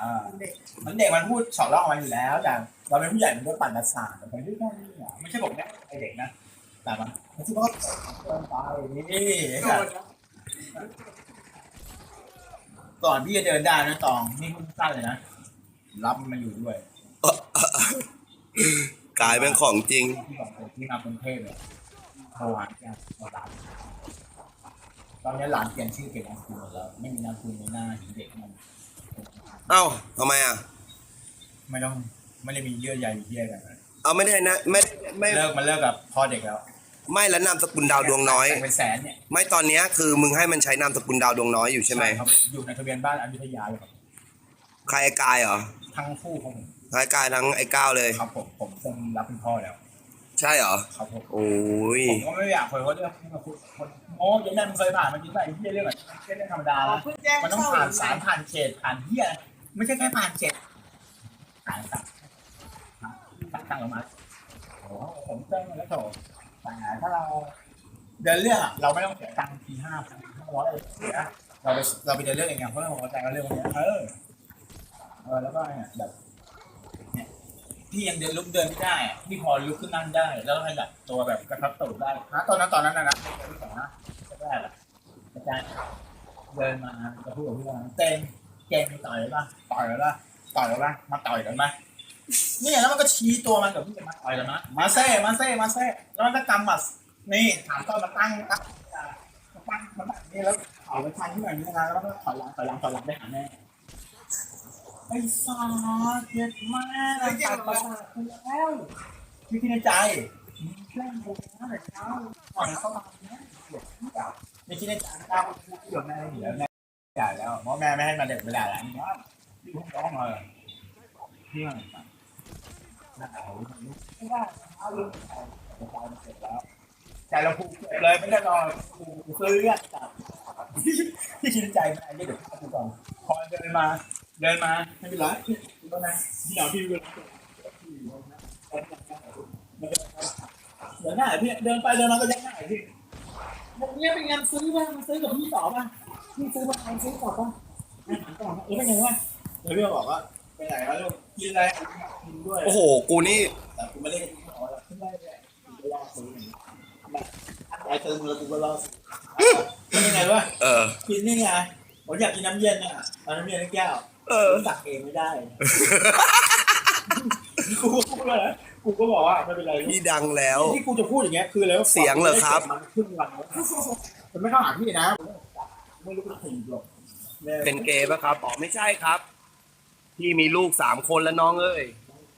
อ่าเด็กมันเด็กมันพูดสอนรอกมันอยู่แล้วแต่เราเป็นผู้ใหญ่มันก็ปั่นประสาทแต่ผมไม่ได้ไม่ใช่ผมแค่ไอเด็กนะแต่มันมันที่ว่าเกินไปนี่โดนแล้วก่อนพี่จะเดินได้นะตองนี่พูดสั้นเลยนะรับมันมาอยู่ด้วยกลายเป็นของจริงที่บอกผมที่มากรุงเทพเนี่ยโทรหาแกหลานตอนนี้หลานเปลี่ยนชื่อเปลี่ยนนามสกุลหมดแล้ว ไม่มีนามสกุลในหน้าเด็กมัน เอ้าทำไมอะ ไม่ต้องไม่ได้มีเยื่อใยเยี่ยกันเอาไม่ได้นะไม่ไม่เลิกมันเลิกกับพ่อเด็กแล้ว ไม่แล้วนามสกุลดาวดวงน้อย แต่เป็นแสนเนี่ยไม่ตอนเนี้ยคือมึงให้มันใช้นามสกุลดาวดวงน้อยอยู่ใช่ไหมครับอยู่ในทะเบียนบ้านอยุธยาเลยครับใครไอ้กายเหรอทั้งคู่ครับผมใครกายทั้งไอ้ก้าวเลย ครับผมผมคงรับเป็นพ่อแล้ว ใช่เหรอครับผมโอ้ยผมก็ไม่อยากคุยเขาด้วยมาคุยคนโอ้ยยังนั่นมึงเคยผ่านมาจริงป่ะไอ้เหี้ยเรื่องอะไรเรื่องธรรมดาอ๋อละเพิ่งแจ้งมันต้องเข้าผ่านอีกสารผ่านเขตผ่านเหี้ย ไม่ใช่แค่ผ่านเขตผ่านสัตว์ตั้งตั้งออกมาโอ้ผมเจ้งแล้วโถแต่ถ้าเราเดินเรื่องเราไม่ต้องเสียตังค์ทีห้าพันห้าร้อยเสียเราไปเราไปเดินเรื่องเองไงเพราะเราพอใจกับเรื่องพวเนี้ยเออเออแล้วก็เนี่ยแบบเนี่ยพี่ยังเดินลุกเดินไม่ได้พี่พอลุกขึ้นนั่งได้ แล้วก็ขยับตัวแบบกระทับตูดได้นะตอนนั้นตอนนั้นนะนะที่สองนะแรกอะอาจารย์เดินมาจะพูดกับพี่ว่าเต้น เก่งต่อยป่ะต่อยป่ะต่อยป่ะมาต่อยกันไหมเนี่ยแล้วมันก็ชี้ตัวมันกับพี่จะมาต่อยกันนะมาเซ่มาเซ่มาเซ่แล้วมันก็กำมัดนี่ถามก็มาตั้งตั้งมาตั้งมาตั้งนี่แล้วถอยไปทางที่ไหนนี่นะแล้วก็ถอยหลังถอยหลังถอยหลังไปหาแม่ไอ้ซาเจ็บมากเลยตัดประสาทคุณแล้วพี่คิดในใจแกล้งกูนะแต่เช้าก่อนเข้ามาเนี่ยเดี๋ยวพี่กับไม่คิดในใจเจ้าพูดที่แม่เหนียวแม่ จ่ายแล้วเพราะแม่ไม่ให้มาเด็กไม่ได้แล้วนี่ว่าพี่พุ่งร้องเลยพี่ว่าไงบ้างน่าเอาไม่ได้เอาลูกไปจะตายเสร็จแล้วใจเราผูกเลยไม่ได้รอผูกซื้อเลือดจับที่คินใจมันไอ้เดี๋ยวข้าดูก่อนพอเดินมา เดินมาไม่เป็นไรดูก่อนนะพี่เอาพี่ดูเดินหน้าพี่เดินไปเดินมาก็ยังหน้าพี่วันนี้เป็นงานซื้อป่ะมาซื้อกับพี่ต่อป่ะ พี่ซื้อมาทานซื้อต่อป่ะอาหารต่อเออเป็นไงวะเดี๋ยวพี่บอกว่าไปไหนวะลูกกินอะไรกินด้วยโอ้โห กูนี่ แต่กูไม่ได้กินของอะไรขึ้นได้เลยกูก็รอซื้อแบบไอ้เติมมือกูก็รอซื้อเป็นไงวะเออ กินนี่ไงผมอยากกินน้ำเย็นอะเอาน้ำเย็นแก้วเออผมตักเองไม่ได้กูก็พูดเลยนะกูก็บอกว่าไม่เป็นไรพี่ดังแล้วที่กูจะพูดอย่างเงี้ยคือแล้วเสียงเหรอครับมันขึ้นวันแล้วมันไม่เข้าหาพี่นะ เป็นเกย์ปะครับอ๋อไม่ใช่ครับ พี่มีลูกสามคนแล้วน้องเอ้ย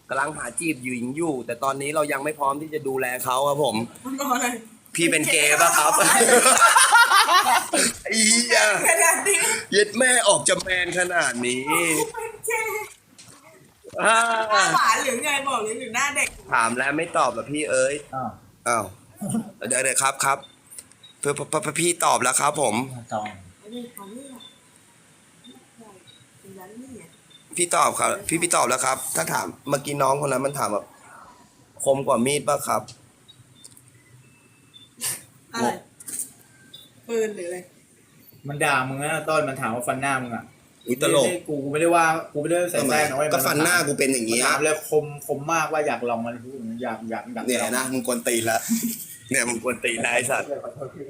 กำลังหาจีบหญิงอยู่ แต่ตอนนี้เรายังไม่พร้อมที่จะดูแลเขาครับผม มันบอกอะไรพี่เป็นเกย์ปะครับไอ้เหี้ยขนาดนี้เย็ดแม่ออกจะแมนขนาดนี้เป็นเจ๊อ่าหน้าหวานหรือไงบอกเลยหรือหน้าเด็กถามแล้วไม่ตอบแบบพี่เอ้ยอ้าวอ้าวเดี๋ยวเดี๋ยวครับครับเพื่อเพื่อเพื่อพี่ตอบแล้วครับผมจองอั นนี้ของนี่อะเป็นร้านนี่อะพี่ตอบครับ พี่พี่ตอบแล้วครับ ถ้าถามเมื่อกี้น้องคนนั้นมันถามแบบคมกว่ามีดป่ะครับ อะไรปืนหรืออะไรมันด่ามึงนะต้นมันถามว่าฟันหน้ามึงอะอุยตลกไม่ได้กูไม่ได้ว่ากูไม่ได้ใส่ทำไมแป้งนะเว้ยก็ฟันหน้ากูเป็นอย่างมันนี้ถามเลยคมคมมากว่าอยากลองมันอยากอยากอยากเนี่ยนะมึงกวนตีนละเนี่ยมึงกวนตีนนะไอ้สัตว์ ขอโทษพี่